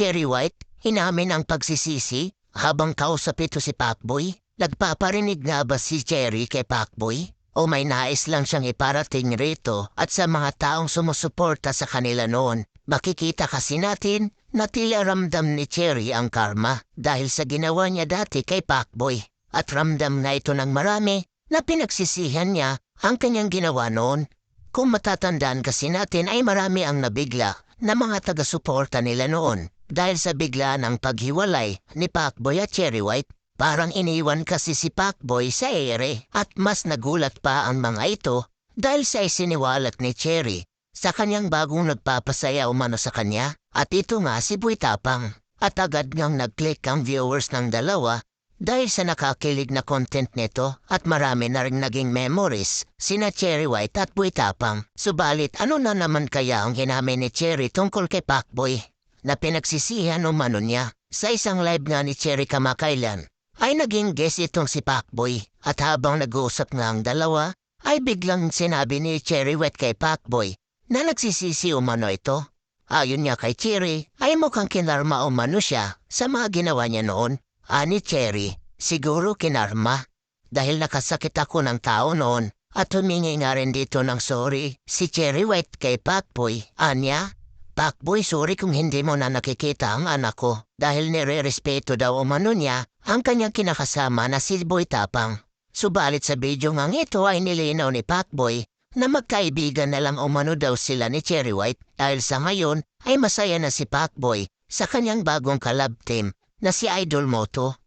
Cherry White, inamin ang pagsisisi habang kausap ito si Pacboy. Nagpaparinig nga ba si Cherry kay Pacboy? O may nais lang siyang iparating rito at sa mga taong sumusuporta sa kanila noon. Makikita kasi natin na tila ramdam ni Cherry ang karma dahil sa ginawa niya dati kay Pacboy. At ramdam na ito ng marami na pinagsisihan niya ang kanyang ginawa noon. Kung matatandaan kasi natin ay marami ang nabigla na mga taga-suporta nila noon dahil sa bigla ng paghiwalay ni Pacboy at Cherry White. Parang iniwan kasi si Pacboy sa ere at mas nagulat pa ang mga ito dahil sa isiniwalat ni Cherry sa kanyang bagong nagpapasaya umano sa kanya at ito nga si Buitapang at agad ngang nag-click ang viewers ng dalawa dahil sa nakakilig na content nito at marami na rin naging memories sina Cherry White at Buitapang. Subalit ano na naman kaya ang hinamin ni Cherry tungkol kay Pacboy na pinagsisihan umano niya sa isang live nga ni Cherry kamakailan ay naging guest itong si Pacboy at habang nag-uusap nga ang dalawa ay biglang sinabi ni Cherry Wet kay Pacboy na nagsisisi umano ito. Ayon niya kay Cherry ay mukhang kinarma umano siya sa mga ginawa niya noon. Ani Cherry, siguro kinarma dahil nakasakit ako ng tao noon at humingi nga rin dito ng sorry si Cherry White kay Pacboy. Anya, Pacboy sorry kung hindi mo na nakikita ang anak ko. Dahil nire-respeto daw umano niya ang kanyang kinakasama na si Boy Tapang. Subalit sa video ngang ito ay nilinaw ni Pacboy na magkaibigan na lang umano daw sila ni Cherry White. Dahil sa ngayon ay masaya na si Pacboy sa kanyang bagong collab team na si Idol Moto